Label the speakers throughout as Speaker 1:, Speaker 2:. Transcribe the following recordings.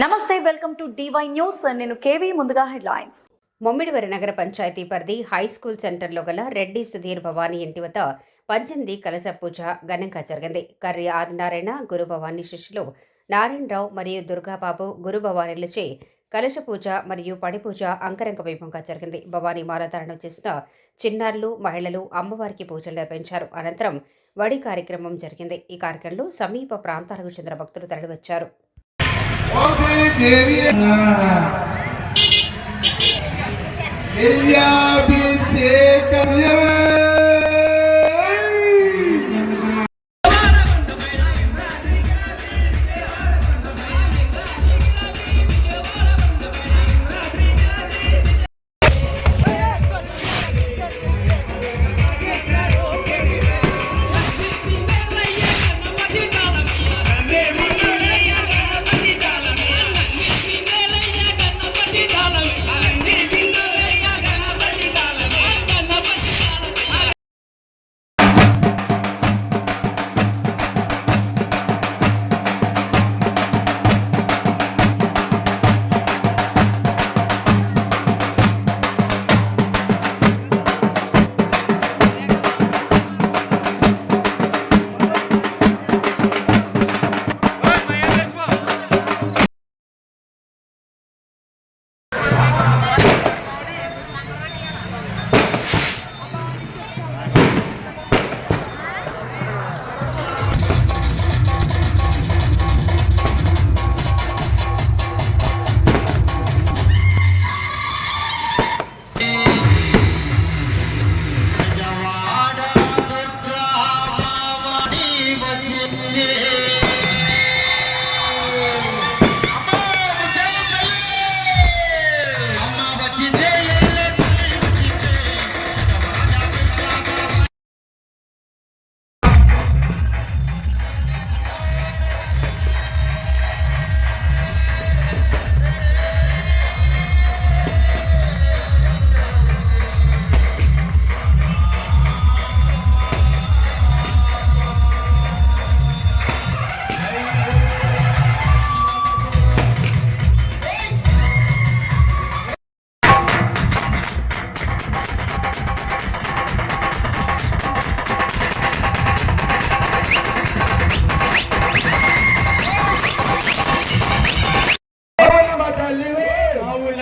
Speaker 1: నమస్తే welcome to DY news. నేను KV ముందుగా హెడ్లైన్స్.
Speaker 2: ముమ్మిడివరి నగర పంచాయతీ పరిధి హై స్కూల్ సెంటర్లో గల రెడ్డి సుధీర్ భవానీ ఇంటి వద్ద పద్దెనిమిది కలశ పూజ ఘనంగా జరిగింది. కర్రి ఆదినారాయణ గురు భవానీ శిష్యులు నారాయణరావు మరియు దుర్గాబాబు గురు భవానీలచే కలశ పూజ మరియు పడిపూజ అంకరంగ వైభవంగా జరిగింది. భవానీ మాలధారణ చేసిన చిన్నారులు మహిళలు అమ్మవారికి పూజలు నిర్వహించారు. అనంతరం వడి కార్యక్రమం జరిగింది. ఈ కార్యక్రమంలో సమీప ప్రాంతాలకు చెందిన భక్తులు తరలివచ్చారు.
Speaker 3: Okay, Devia. Devia, be safe.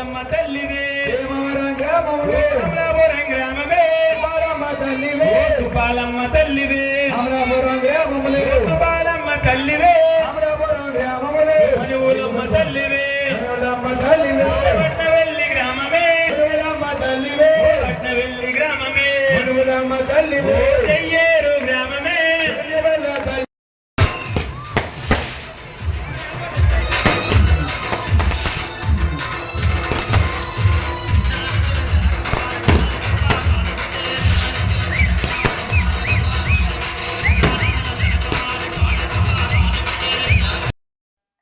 Speaker 4: Ravulamma తల్లివే.
Speaker 3: Devavaram గ్రామములే?
Speaker 4: అమలాపురం గ్రామమే.
Speaker 3: రావులమ్మ తల్లివే?
Speaker 4: సుపాలమ్మ తల్లివే.
Speaker 3: అమరాపురం గ్రామములే?
Speaker 4: సుపాలమ్మ తల్లివే.